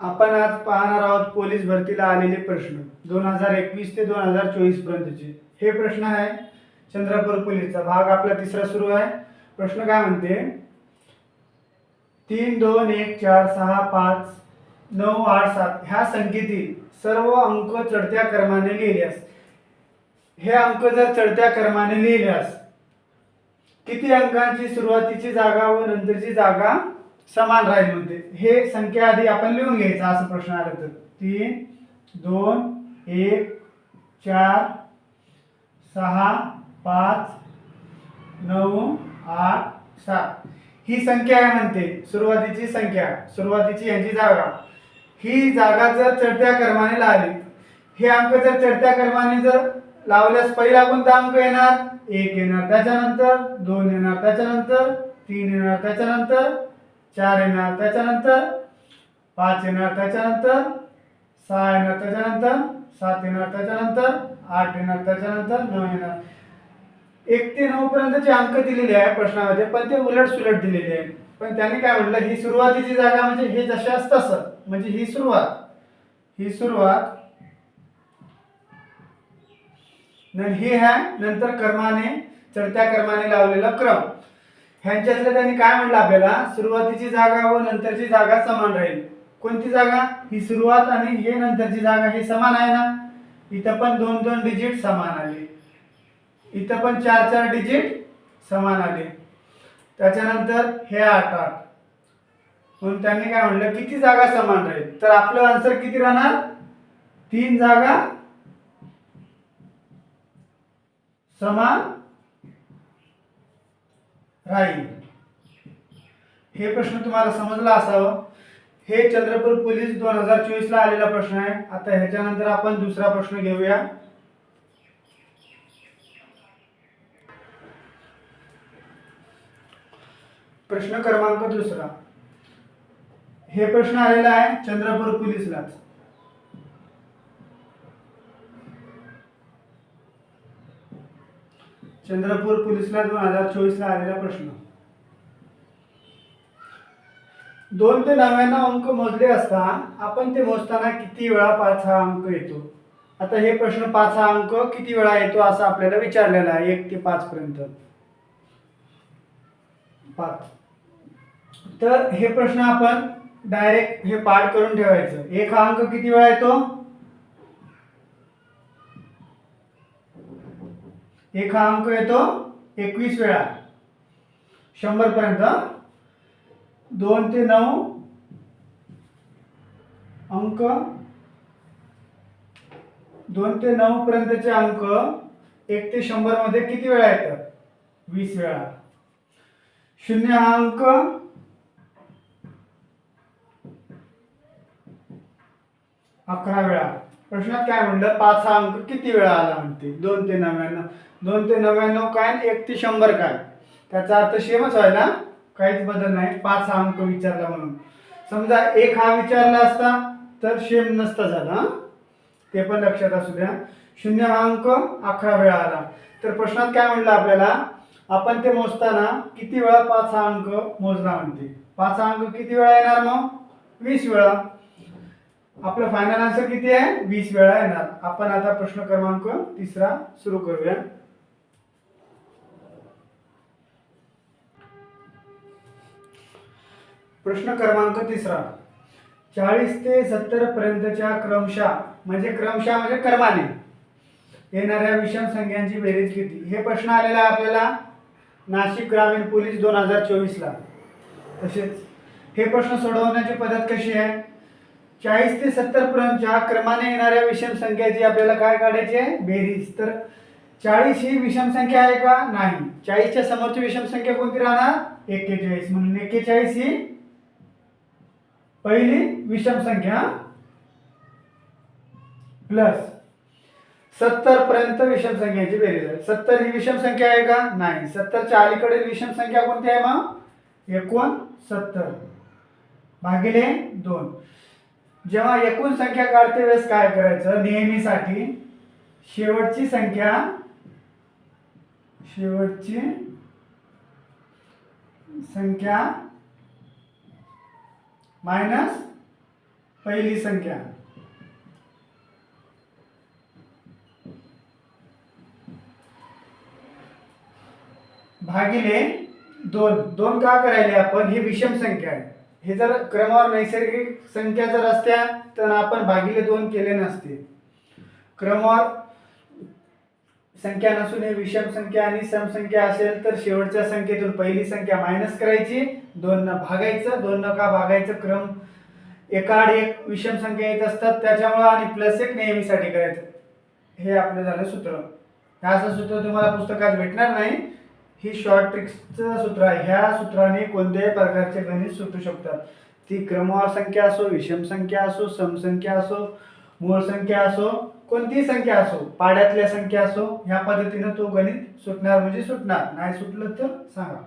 आपण आज पाहणार आहोत पोलीस भरतीला आलेले प्रश्न. दोन हजार एकवीस ते दोन हजार चोवीस पर्यंतचे. हे प्रश्न आहे चंद्रपूर पोलीसचा. भाग आपला तिसरा सुरू आहे. प्रश्न काय म्हणते? तीन दोन एक चार सहा पाच नऊ आठ सात ह्या संख्येतील सर्व अंक चढत्या क्रमाने लिहिल्यास. हे अंक जर चढत्या क्रमाने लिहिल्यास किती अंकांची सुरुवातीची जागा व नंतरची जागा समान राहील म्हणते हे संख्या आधी आपण लिहून घ्यायचं असं प्रश्न आला तर. तीन दोन एक चार सहा पाच नऊ आठ सात. ही संख्या आहे म्हणते सुरुवातीची संख्या. सुरुवातीची यांची जागा. ही जागा जर चढत्या क्रमाने लावली हे अंक जर चढत्या क्रमाने जर लावल्यास पहिला कोणता अंक येणार? एक येणार त्याच्यानंतर दोन येणार त्याच्यानंतर तीन येणार त्याच्यानंतर चार येणार त्याच्यानंतर पाच येणार त्याच्यानंतर सहा येणार त्याच्यानंतर सात येणार त्याच्यानंतर आठ येणार त्याच्यानंतर नऊ येणार एक ते नऊ पर्यंतचे अंक दिलेले आहे प्रश्नामध्ये पण ते उलट सुलट दिलेले आहे पण त्यांनी काय म्हटलं ही सुरुवातीची जागा म्हणजे हे जशास तसं म्हणजे ही सुरुवात. ही सुरुवात. न- हे आहे नंतर कर्माने चढत्या कर्माने लावलेला क्रम. ह्यांच्यातलं त्यांनी काय म्हटलं आपल्याला? सुरुवातीची जागा व नंतरची जागा समान राहील. कोणती जागा? ही सुरुवात आणि हे नंतरची जागा हे समान आहे ना? इथं पण दोन दोन डिजिट समान आले. इथं पण चार चार डिजिट समान आले. त्याच्यानंतर हे आठ आठ. म्हणून त्यांनी काय म्हटलं किती जागा समान राहील? तर आपलं आन्सर किती राहणार? तीन जागा समान राहील हे प्रश्न तुम्हाला समजला असावं? हे चंद्रपूर पोलीस दोन हजार चोवीस ला आलेला प्रश्न आहे. आता ह्याच्यानंतर आपण दुसरा प्रश्न घेऊया. प्रश्न क्रमांक दुसरा. हे प्रश्न आलेला आहे चंद्रपूर पोलीसलाच. चंद्रपूर पोलिसला दोन हजार चोवीसला आलेला प्रश्न. दोन ते नव्याण्णव अंक मोजले असता आपण ते मोजताना किती वेळा पाच हा अंक येतो? आता हे प्रश्न पाच हा अंक किती वेळा येतो असं आपल्याला विचारलेला आहे एक ते पाच पर्यंत. पाच. तर हे प्रश्न आपण डायरेक्ट हे पाठ करून ठेवायचं. एक हा अंक किती वेळा येतो? एक हा अंक येतो एकवीस वेळा. शंभरपर्यंत. दोन ते नऊ. अंक. दोन ते नऊ पर्यंतचे अंक एक ते शंभरमध्ये किती वेळा येतात? वीस वेळा. शून्य हा अंक. अकरा वेळा. प्रश्नात काय म्हणलं? पाच हा अंक किती वेळा आला म्हणते? दोन ते नव्याण्णव. दोन ते नव्याण्णव काय? एक ते शंभर काय? त्याचा अर्थ सेमच आहे ना? काहीच बदल नाही. पाच हा अंक विचारला म्हणून. समजा एक हा विचारला असता तर सेम नसता झाला ते पण लक्षात असू द्या. शून्य हा अंक अकरा वेळा आला. तर प्रश्नात काय म्हणलं आपल्याला? आपण ते मोजताना किती वेळा पाच हा अंक मोजला म्हणते? पाच हा अंक किती वेळा येणार मग? वीस वेळा. आपलं फायनल आन्सर किती आहे? वीस वेळा येणार. आपण आता प्रश्न क्रमांक तिसरा सुरू करूया. प्रश्न क्रमांक तिसरा. चाळीस ते सत्तर पर्यंतच्या क्रमशः म्हणजे क्रमशः म्हणजे क्रमाने येणाऱ्या विषम संख्यांची बेरीज किती? हे प्रश्न आलेला आहे आपल्याला नाशिक ग्रामीण पोलीस दोन हजार चोवीसला. तसेच हे प्रश्न सोडवण्याची पद्धत कशी आहे? चाळीस ते सत्तर पर्यंतच्या क्रमाने येणाऱ्या विषम संख्याची आपल्याला काय काढायची आहे? बेरीज. तर चाळीस ही विषम संख्या आहे का? नाही. चाळीसच्या समोरची विषम संख्या कोणती राहणार? एक्केचाळीस. म्हणून एक्केचाळीस ही पहिली विषम संख्या. प्लस सत्तर पर्यंत विषम संख्याची बेरीज आहे. सत्तर ही विषम संख्या आहे का? नाही. सत्तरच्या अलीकडील विषम संख्या कोणती आहे मग? एकूण सत्तर भागिले दोन. जेव्हा एकूण संख्या काढते वेळेस काय करायचं? नेहमीसाठी शेवटची संख्या शेवटची संख्या मायनस पहिली संख्या. भागिले दोन. दोन का करायले आपण? ही विषम संख्या आहे. हे जर क्रमावर नैसर्गिक संख्या जर असत्या तर आपण भागिले दोन केले नसते. क्रमावर संख्या नसून हे विषम संख्या आणि समसंख्या असेल तर शेवटच्या संख्येतून पहिली संख्या मायनस करायची दोन न भागायचं दोन न का भागायचं क्रम एकाड एक विषम संख्या येत असतात त्याच्यामुळं आणि प्लस एक नेहमीसाठी करायचं. हे आपलं झालं सूत्र. असं सूत्र तुम्हाला पुस्तकात भेटणार नाही. ही शॉर्ट ट्रिक्सचं सूत्र आहे. ह्या सूत्राने कोणत्याही प्रकारचे गणित सुटू शकतात. ती क्रमवार संख्या असो विषम संख्या असो समसंख्या असो मूळ संख्या असो कोणतीही संख्या असो पाड्यातल्या संख्या असो ह्या पद्धतीनं तो गणित सुटणार म्हणजे सुटणार. नाही सुटलं तर सांगा.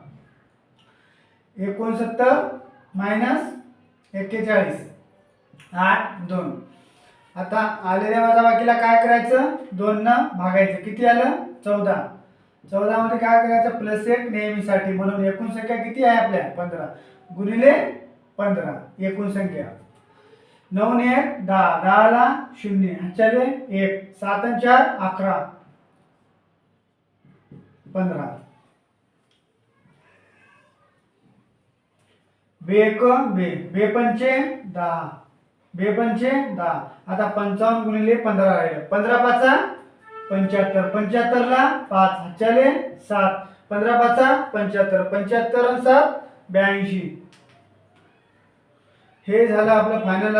एकोणसत्तर मायनस एक्केचाळीस. आठ दोन. आता आलेल्या वजाबाकीला काय करायचं? दोन न भागायचं. किती आलं? चौदा. चौदा मध्ये काय करायचं? प्लस एक नेहमीसाठी. म्हणून एकूण संख्या किती आहे आपल्या? पंधरा. गुणिले पंधरा. एकूण संख्या. नऊ ने एक दहा. दहाला शून्य. चले एक. सात आणि चार अकरा. पंधरा. बेक बे. बेपंचे दहा. बेपंचे दहा. आता पंचावन्न गुणिले पंधरा राहिलं. पंधरा पाचा पंच्याहत्तर. पंच्याहत्तरला पाच ह्याच्याले सात. पंधरा पाचा पंच्याहत्तर. पंच्याहत्तर सात ब्याऐंशी. हे झालं आपलं फायनल